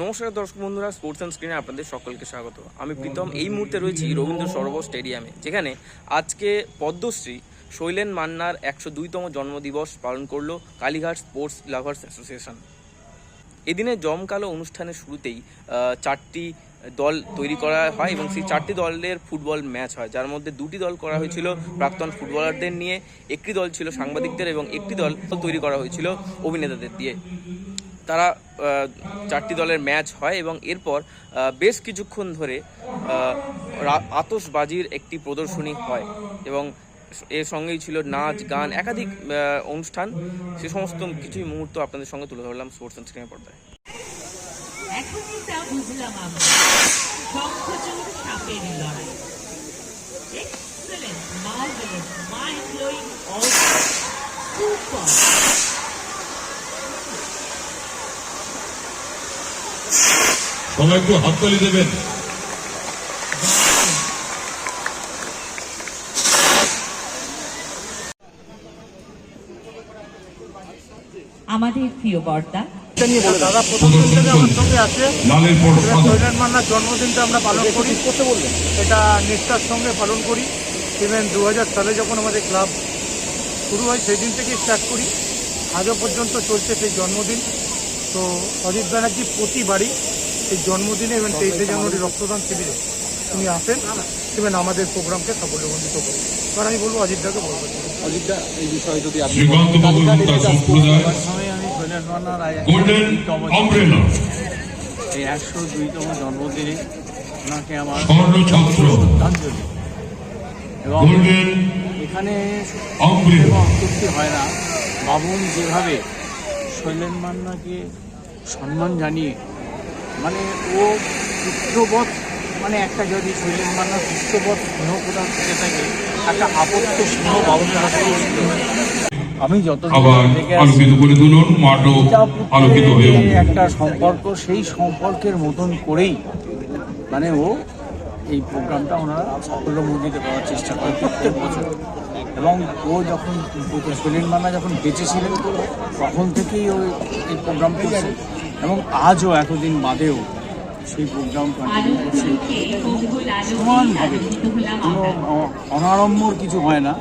নমস্কার দর্শক বন্ধুরা স্পোর্টস অ্যান্ড স্ক্রিনে আপনাদের সকলকে স্বাগত। আমি প্রীতম, এই মুহূর্তে রয়েছি রবীন্দ্র সরোবর স্টেডিয়ামে যেখানে আজকে পদ্মশ্রী শৈলেন মান্নার একশো দুইতম জন্মদিবস পালন করল কালীঘাট স্পোর্টস লাভার্স অ্যাসোসিয়েশন এদিনে জমকালো অনুষ্ঠানের শুরুতেই চারটি দল তৈরি করা হয় এবং সেই চারটি দলের ফুটবল ম্যাচ হয়। যার মধ্যে দুটি দল করা হয়েছিল প্রাক্তন ফুটবলারদের নিয়ে, একটি দল ছিল সাংবাদিকদের এবং একটি দল তৈরি করা হয়েছিল অভিনেতাদের দিয়ে। তারা চারটি দলের ম্যাচ হয় এবং এরপর বেশ কিছুক্ষণ ধরে আহ, রা- আতশবাজির একটি প্রদর্শনী হয় এবং এর সঙ্গেই ছিল নাচ গান একাধিক অনুষ্ঠান। সে সমস্ত কিছুই মুহূর্ত আপনাদের সঙ্গে তুলে ধরলাম স্পোর্টস অ্যান্ড স্ক্রিনের পর্দায়। এখনই তা বুঝলাম সবাই একটু হাততালি দেবেন। আমাদের প্রিয় বর্তা। দাদা প্রথম দিন থেকে আমার সঙ্গে আছে। লালের পর এবার সাদা। কৈলাস মান্নার জন্মদিনটা আমরা পালন করি। এটা নিষ্ঠার সঙ্গে পালন করি। ইভেন দু হাজার সালে যখন আমাদের ক্লাব শুরু হয় সেই দিন থেকেই স্টার্ট করি। আজও পর্যন্ত চলছে সেই জন্মদিন। তো অজিত ব্যানার্জি প্রতিবারই এই জন্মদিনে এবং তেইশে জানুয়ারি রক্তদান শিবিরে উনি আসেন ইভেন আমাদের প্রোগ্রামকে সাফল্যমণ্ডিত করি এবার আমি বলব অজিতদাকে বলব। অজিতদা এই বিষয়ে যদি আপনি এই একশো দুইতম জন্মদিনে ওনাকে আমার শ্রদ্ধাঞ্জলি। এবং এখানে অমব্রেলা হয় না। বাবুন যেভাবে শৈলেন মান্নাকে সম্মান জানিয়ে মানে ও পুত্রবধ মানে একটা যদি শৈলেন মান্নার পুত্রবধ স্নেহ প্রদান থেকে থাকে একটা আপত্ত স্নেহ কাছে ছিল। আমি যত হয়ে। একটা সম্পর্ক সেই সম্পর্কের মতন করেই মানে ও এই প্রোগ্রামটা ওনারা সাফল্যমণ্ডিত করার চেষ্টা করে প্রত্যেক বছর এবং ও যখন সলিন মান্না যখন বেঁচে ছিলেন তখন থেকেই ও এই প্রোগ্রাম করছে এবং আজও এতদিন বাদেও সেই প্রোগ্রাম কন্টিনিউ করছে। সমানভাবে কোনো অনাড়ম্বর কিছু হয় না।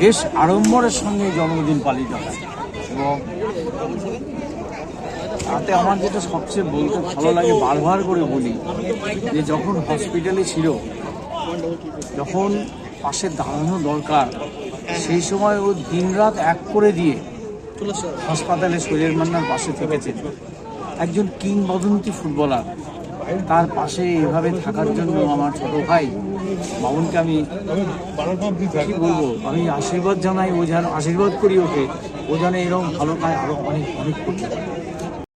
বেশ আড়ম্বরের সঙ্গে জন্মদিন পালিত হয়। এবং তাতে আমার যেটা সবচেয়ে বলতে ভালো লাগে বারবার করে বলি যে যখন হসপিটালে ছিল যখন পাশে দাঁড়ানো দরকার সেই সময় ও দিনরাত এক করে দিয়ে হাসপাতালে শরীর মান্নার পাশে থেকেছে। একজন কিংবদন্তি ফুটবলার। তার পাশে এভাবে থাকার জন্য আমার ছোট ভাই বাবুনকে আমি কি বলব, আমি আশীর্বাদ জানাই, ও যেন আশীর্বাদ করি ওকে। ও যেন এরকম ভালো পায় আরও অনেক অনেক